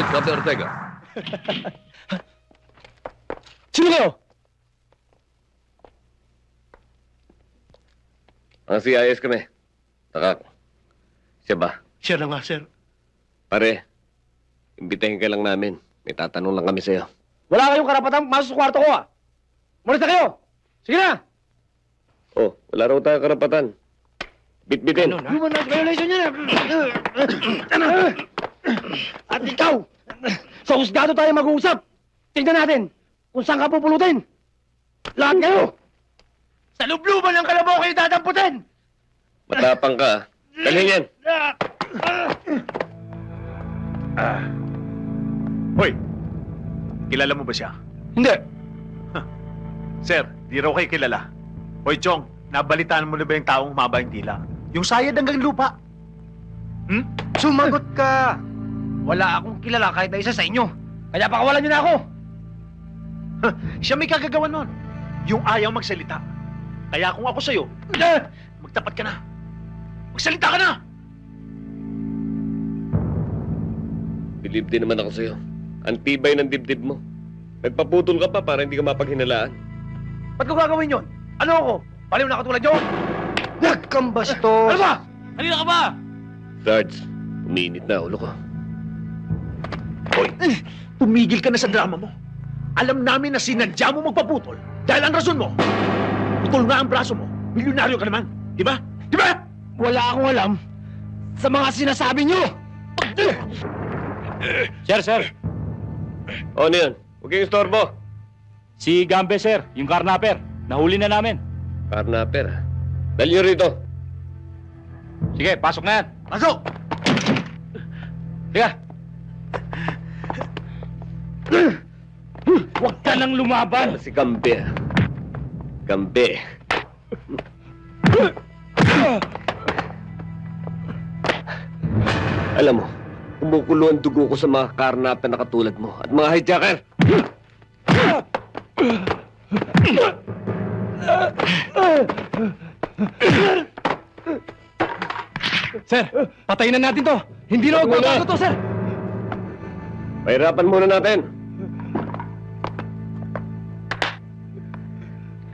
Good, Captain Ortega. Sino kayo? Ang CIS kami. Taka. Siya ba? Siya na nga, sir. Pare, imbitahin ka lang namin. May tatanong lang kami sa'yo. Wala kayong karapatang masok sa kwarto ko, ah. Mulis na kayo. Sige na. Oh, wala raw tayo karapatan. Bitbitin. Human rights violation yan. ah. At ikaw, sa husgado tayo mag-uusap. Tingnan natin kung saan ka pupulutin. Lahat kayo. Sa lubluban ng kalabaw kayo dadamputin. Matapang ka. ah. Dalhin yan. Hoy! Kilala mo ba siya? Hindi. Sir, di raw kayo kilala. Hoy, Chong, nabalitaan mo na ba yung taong humaba yung tila? Yung sayad hanggang lupa. Hmm? Sumagot ka. Wala akong kilala kahit na isa sa inyo. Kaya pakawalan niyo na ako. Siya may kagagawa nun. Yung ayaw magsalita. Kaya kung ako sa'yo, magtapat ka na. Magsalita ka na! Believe din naman ako sa'yo. Ang tibay ng dibdib mo. Nagpaputol ka pa para hindi ka mapaghinalaan. Ba't ko gagawin yun? Ano ako? Paliw na katulad nyo? Huwag kang bastos! Ano ba? Halina ka ba? Sarge, umiinit na ulo ko. Hoy, tumigil ka na sa drama mo. Alam namin na sinadya mo magpaputol dahil ang rason mo, putol nga ang braso mo. Milyonaryo ka naman. Di ba? Di ba? Wala akong alam sa mga sinasabi nyo! Sir, sir. O, ano yan? Huwag kayong istorbo. Si Gambe, sir. Yung carnapper. Nahuli na namin. Carnapper, ha? Dali nyo rito. Sige, pasok na yan. Pasok! Sige. Huwag ka nang lumaban. Si Gambe? Gambe. Alam mo, kumukulo ang dugo ko sa mga karnapper na katulad mo at mga hijacker. Sir, patayin na natin to! Hindi na muna. magbabago to, sir! Pahirapan muna natin.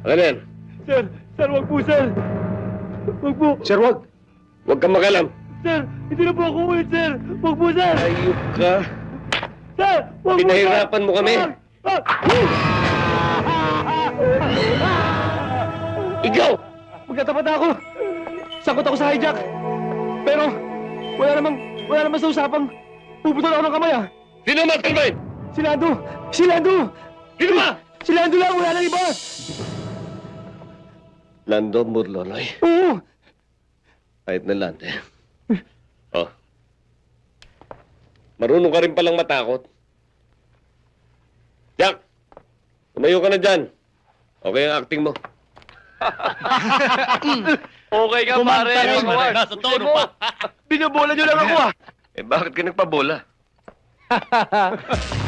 Yan? Sir, sir, wag po, sir! Wag po! Sir, wag. Huwag kang magalam. Sir, hindi na po ako ulit, sir! Wag po, sir! Ayok ka. Sir, wag Pinahirapan mo kami. Ikaw! Magkatapat ako! Sakot ako sa hijack! Pero, wala namang, wala namang sa usapang puputol ako ng kamay, ah! Sino mas kalmain? Si Lando! Si Lando! Sino ba? Si Lando lang! Wala nang iba! Lando Murlonoy. Oo! Kahit na Lando. Oh. Marunong ka rin palang matakot. Jack! Tumayo ka na dyan. Okay ang acting mo. Okay ka, pare. Nasa tono pa. Binabola niyo lang ako, ah! Eh bakit ka nagpabola?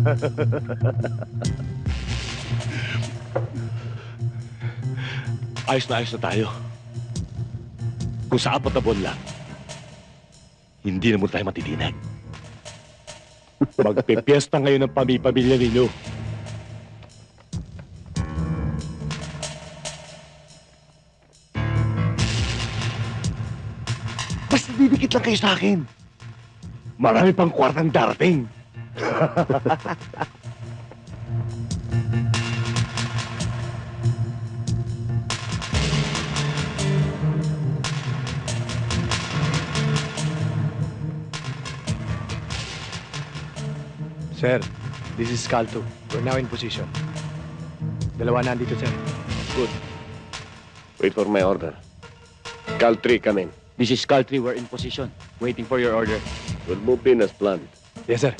Ayos na ayos na tayo. Kung sa apat na buwan lang, hindi na mo tayo matitinag. Magpipiesta ngayon ng pamipamilya ninyo. Basta didikit lang kayo sa akin. Marami pang kwartang darating. Sir, this is Cal 2. We're now in position. Dalawa na andito, sir. Wait for my order. Cal 3, come in. This is Cal 3. We're in position. Waiting for your order. We'll move in as planned. Yes, sir.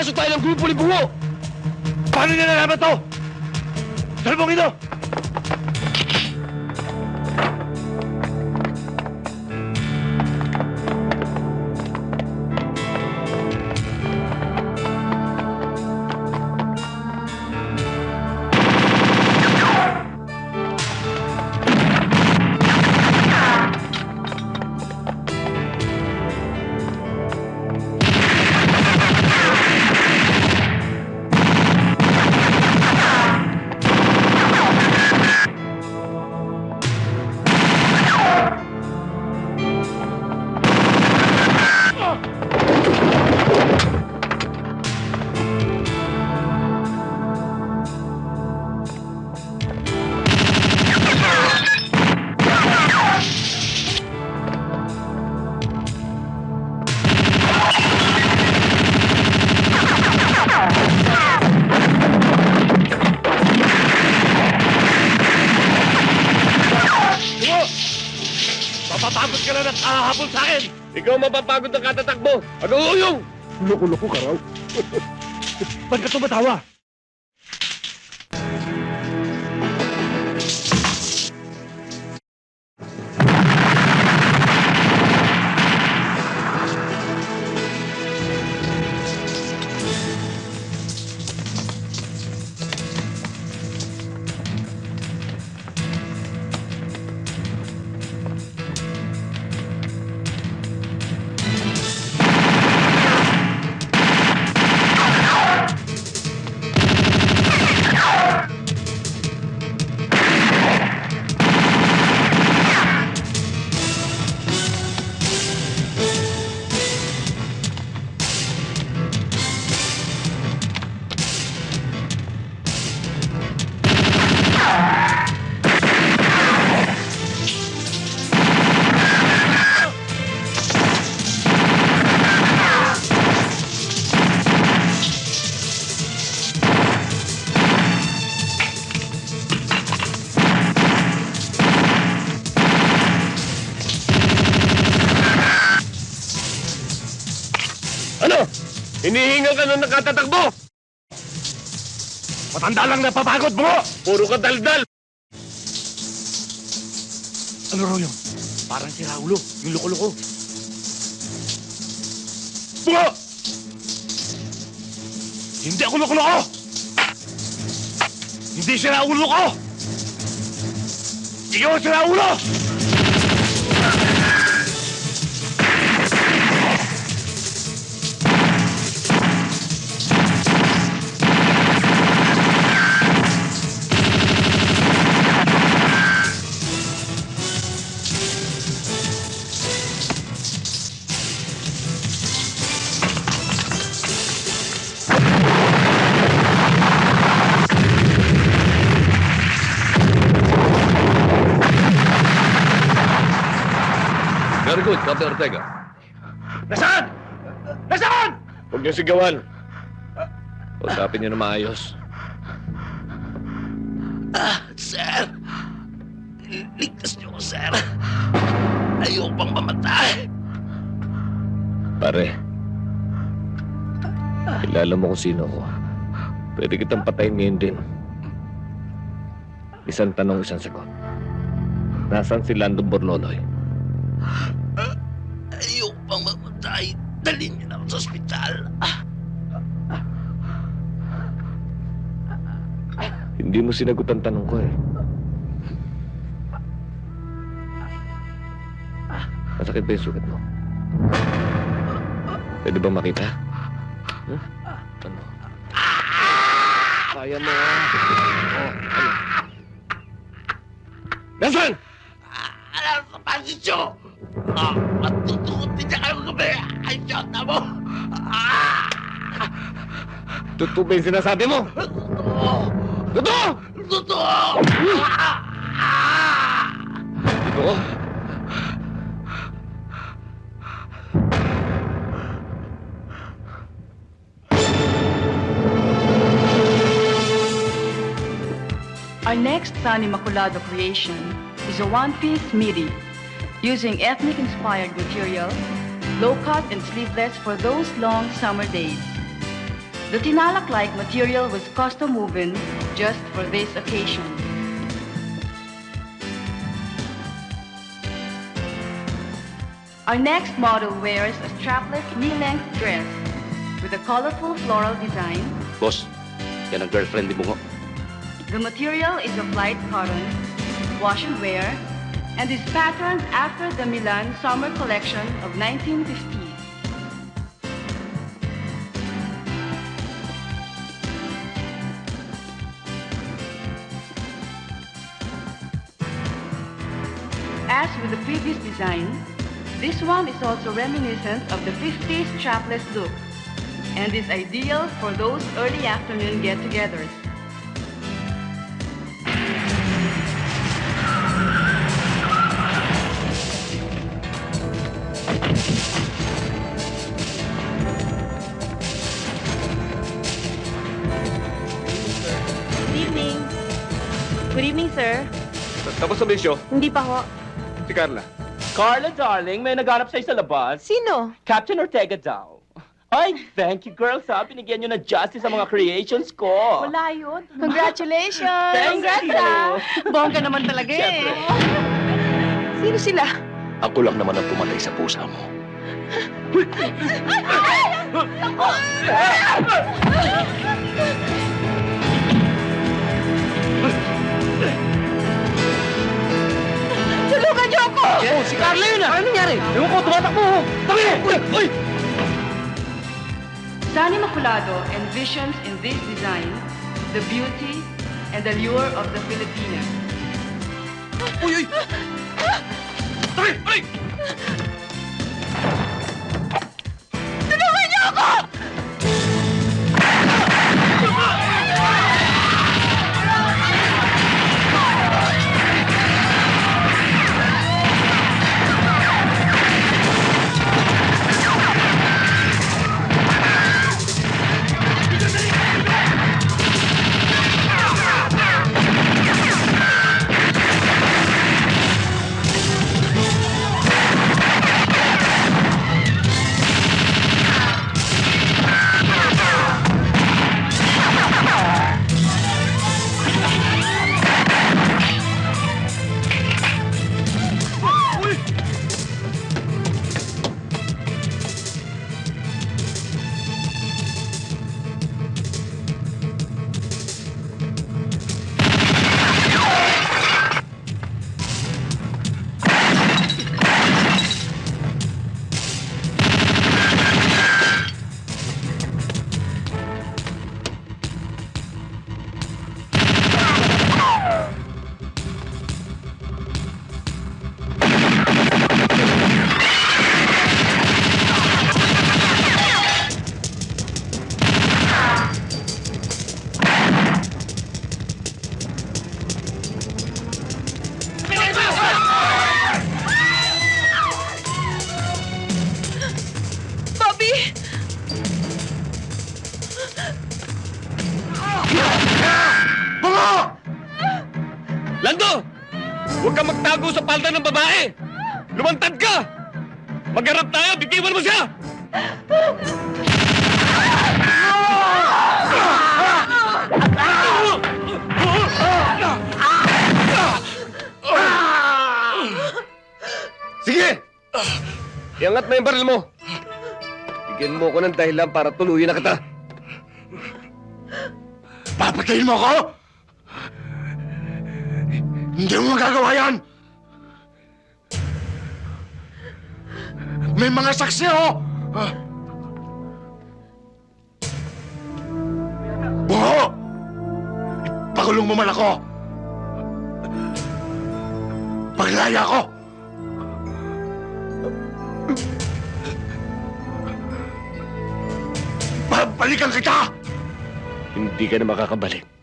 Mo! Pinasok tayo ng grupo ni Bungo! Paano niya nalaman to? Salmong ito! Ikaw mapapagod ng katatakbo. Ano yung? Loko-loko ka raw. Ba't ka tumatawa? Hinihingal ka na ng katatakbo. Matanda lang napapagod mo! Puro ka daldal. Ano raw yun? Parang si Raulo, yung loko-loko. Bungo! Hindi ako loko-loko! Hindi si Raulo ko! Ikaw si Raulo! Good, Papi Ortega. Nasaan? Nasaan? Huwag niyo sigawan. Usapin niyo na maayos. Sir! Ligtas niyo ko, sir! Ayoko pang mamatay! Pare, kilala mo kung sino ako. Pwede kitang patayin ngayon din. Isang tanong, isang sagot. Nasaan si Lando Borloloy? Dalhin niyo na ako sa ospital! Hindi mo sinagot ang tanong ko eh. Masakit ba yung sugat mo? Pwede ba makita? Huh? Ano? Kaya mo ah. Oh, ano? Nasaan? Alam sa pasisyo! Ah, matutukot din niya kayo gabi! Ay, Diyos na mo! Ah! Totoo ba yung sinasabi mo? Totoo! Totoo! Totoo! Ah! Ah! Totoo? Our next San Immaculado creation is a one-piece midi using ethnic-inspired materials, low-cut and sleeveless for those long summer days. The tinalak-like material was custom woven just for this occasion. Our next model wears a strapless knee-length dress with a colorful floral design. Boss, yan ang girlfriend ni Bungo. The material is of light cotton, wash and wear, and is patterned after the Milan summer collection of 1950s. As with the previous design, this one is also reminiscent of the 50s strapless look and is ideal for those early afternoon get-togethers. Sa bisyo, Hindi pa ho. si Carla. Carla, darling, may naghanap sa'yo sa labas. Sino? Captain Ortega daw. Ay, thank you, girls, ha. Binigyan nyo na justice sa mga creations ko. Wala yun. Congratulations! Thank Congrats, you. ah. Bongga naman talaga eh. Siyempre. Sino sila? Ako lang naman ang pumatay sa pusa mo. Tulungan niyo ako! Oh, si Carla yun ah! Ano nangyari? Ewan ko, tumatakbo! oh. Tabi! Uy! Uy! Sani Maculado envisions in this design the beauty and allure of the Filipina. Uy! Uy! Tabi! Uy! Palda ng babae! Lumantad ka! Magharap tayo, bitiwan mo siya! Sige! Iangat mo yung baril mo! Bigyan mo ko ng dahilan para tuluyin na kita! Papatayin mo ako? Hindi mo magagawa yan! May mga saksi ako! Ah. Bungo! Ipakulong mo man ako! Paglaya ko! Babalikan kita! Hindi ka na makakabalik.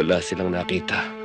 Wala silang nakita.